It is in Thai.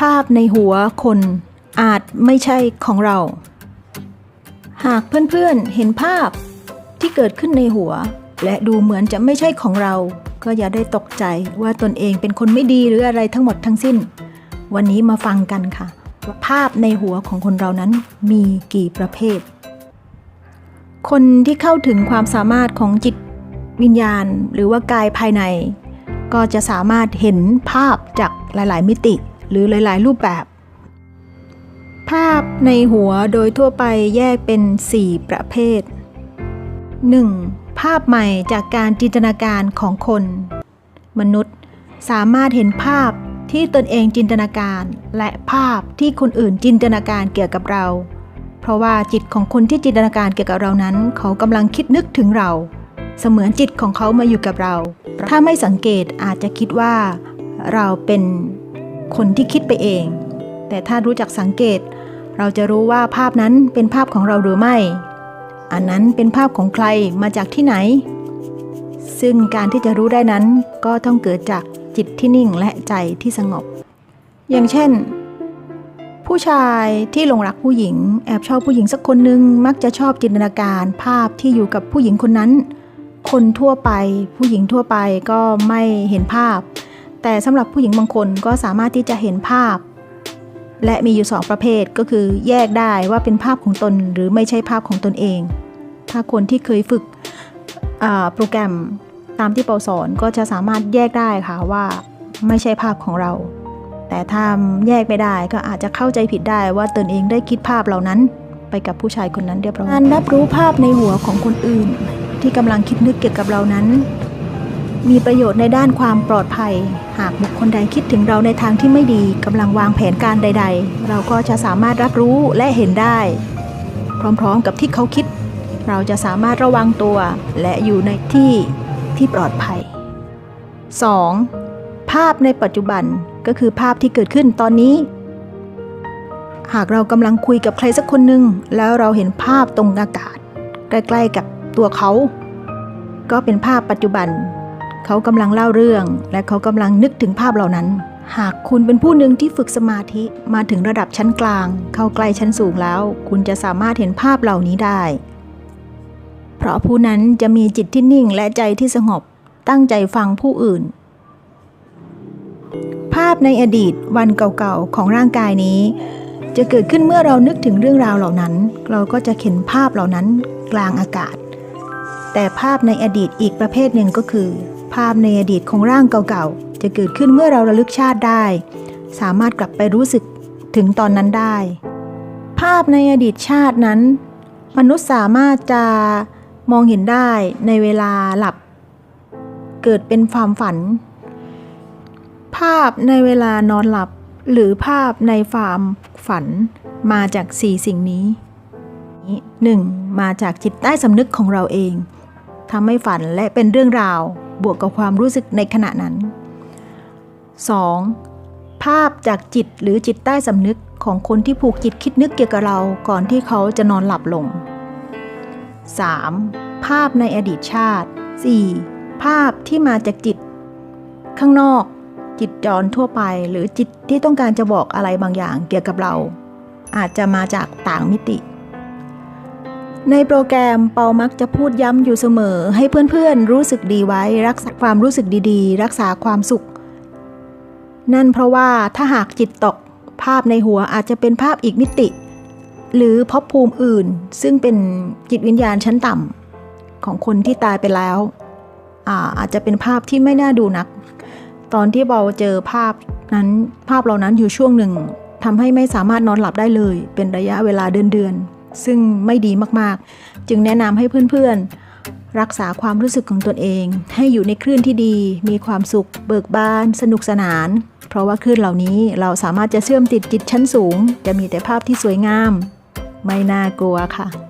ภาพในหัวคนอาจไม่ใช่ของเรา หากเพื่อนๆเห็นภาพที่เกิดขึ้นในหัว และดูเหมือนจะไม่ใช่ของเรา ก็อย่าได้ตกใจว่าตนเองเป็นคนไม่ดีหรืออะไรทั้งหมดทั้งสิ้น วันนี้มาฟังกันค่ะว่าภาพในหัวของคนเรานั้นมีกี่ประเภท คนที่เข้าถึงความสามารถของจิตวิญญาณ หรือว่ากายภายใน ก็จะสามารถเห็นภาพจากหลาย ๆ มิติ หรือหลาย ๆ รูปแบบ ภาพในหัวโดยทั่วไปแยกเป็น 4 ประเภท 1. ภาพใหม่จากการจินตนาการของคน มนุษย์สามารถเห็นภาพที่ตนเองจินตนาการ และภาพที่คนอื่นจินตนาการเกี่ยวกับเรา เพราะว่าจิตของคนที่จินตนาการเกี่ยวกับเรานั้น เขากำลังคิดนึกถึงเรา เสมือนจิตของเขามาอยู่กับเรา ถ้าไม่สังเกตอาจจะคิดว่า เราเป็น คนที่คิดไปเอง แต่ถ้ารู้จักสังเกต เราจะรู้ว่าภาพนั้นเป็นภาพของเราหรือไม่ อันนั้นเป็นภาพของใครมาจากที่ไหน ซึ่งการที่จะรู้ได้นั้นก็ต้องเกิดจากจิตที่นิ่งและใจที่สงบ อย่างเช่น ผู้ชายที่หลงรักผู้หญิง แอบชอบผู้หญิงสักคนหนึ่งมักจะชอบจินตนาการภาพที่อยู่กับผู้หญิงคนนั้น คนทั่วไป ผู้หญิงทั่วไปก็ไม่เห็นภาพ แต่สำหรับผู้หญิงบางคนก็สามารถที่จะเห็นภาพ และมีอยู่สองประเภทก็คือแยกได้ว่าเป็นภาพของตนหรือไม่ใช่ภาพของตนเอง ถ้าคนที่เคยฝึกโปรแกรมตามที่เปาสอนก็จะสามารถแยกได้ค่ะว่าไม่ใช่ภาพของเรา แต่ถ้าแยกไม่ได้ก็อาจจะเข้าใจผิดได้ว่าตนเองได้คิดภาพเหล่านั้น ไปกับผู้ชายคนนั้นเรียบร้อยการรับรู้ภาพในหัวของคนอื่น ที่กำลังคิดนึกเกี่ยวกับเรานั้น มีประโยชน์ในด้านความปลอดภัย หากบุคคลใดคิดถึงเราในทางที่ไม่ดีกำลังวางแผนการใด ๆ เราก็จะสามารถรับรู้และเห็นได้ พร้อมๆกับที่เขาคิด เราจะสามารถระวังตัว และอยู่ในที่ที่ปลอดภัย 2. ภาพในปัจจุบันก็คือภาพที่เกิดขึ้นตอนนี้ หากเรากำลังคุยกับใครสักคนหนึ่งแล้วเราเห็นภาพตรงอากาศ ใกล้ๆกับตัวเขา ก็เป็นภาพปัจจุบัน เขากำลังเล่าเรื่อง และเขากำลังนึกถึงภาพเหล่านั้น หากคุณเป็นผู้หนึ่งที่ฝึกสมาธิมาถึงระดับชั้นกลาง เข้าใกล้ชั้นสูงแล้ว คุณจะสามารถเห็นภาพเหล่านี้ได้ เพราะผู้นั้นจะมีจิตที่นิ่งและใจที่สงบ ตั้งใจฟังผู้อื่น ภาพในอดีตวันเก่าๆของร่างกายนี้ จะเกิดขึ้นเมื่อเรานึกถึงเรื่องราวเหล่านั้น เราก็จะเห็นภาพเหล่านั้นกลางอากาศแต่ภาพในอดีตอีกประเภทหนึ่งก็คือ ภาพในอดีตของร่างเก่าๆ จะเกิดขึ้นเมื่อเราระลึกชาติได้ สามารถกลับไปรู้สึกถึงตอนนั้นได้ ภาพในอดีตชาตินั้น มนุษย์สามารถจะมองเห็นได้ในเวลาหลับ เกิดเป็นความฝัน ภาพในเวลานอนหลับ หรือภาพในความฝันมาจากสี่สิ่งนี้ 1. มาจากจิตใต้สำนึกของเราเองทำให้ฝันและเป็นเรื่องราว บวกกับความรู้สึกในขณะนั้น 2. ภาพจากจิตหรือจิตใต้สำนึกของคนที่ผูกจิตคิดนึกเกี่ยวกับเราก่อนที่เขาจะนอนหลับลง 3. ภาพในอดีตชาติ 4. ภาพที่มาจากจิต ข้างนอก จิตจรทั่วไปหรือจิตที่ต้องการจะบอกอะไรบางอย่างเกี่ยวกับเรา อาจจะมาจากต่างมิติ ในโปรแกรมเปามักจะพูดย้ำอยู่เสมอ ให้เพื่อนๆรู้สึกดีไว้ รักษาความรู้สึกดีๆ รักษาความสุข นั่นเพราะว่าถ้าหากจิตตก ภาพในหัวอาจจะเป็นภาพอีกมิติ หรือภพภูมิอื่น ซึ่งเป็นจิตวิญญาณชั้นต่ำของคนที่ตายไปแล้วอาอาจจะเป็นภาพที่ไม่น่าดูนัก ตอนที่เบาเจอภาพนั้นภาพเหล่านั้นอยู่ช่วงหนึ่งทำให้ไม่สามารถนอนหลับได้เลย เป็นระยะเวลาเดือนๆ ซึ่งไม่ดีมากๆ จึงแนะนำให้เพื่อนๆ รักษาความรู้สึกของตนเอง ให้อยู่ในคลื่นที่ดี มีความสุข เบิกบาน สนุกสนาน เพราะว่าคลื่นเหล่านี้เราสามารถจะเชื่อมติดจิตชั้นสูง จะมีแต่ภาพที่สวยงาม ไม่น่ากลัวค่ะ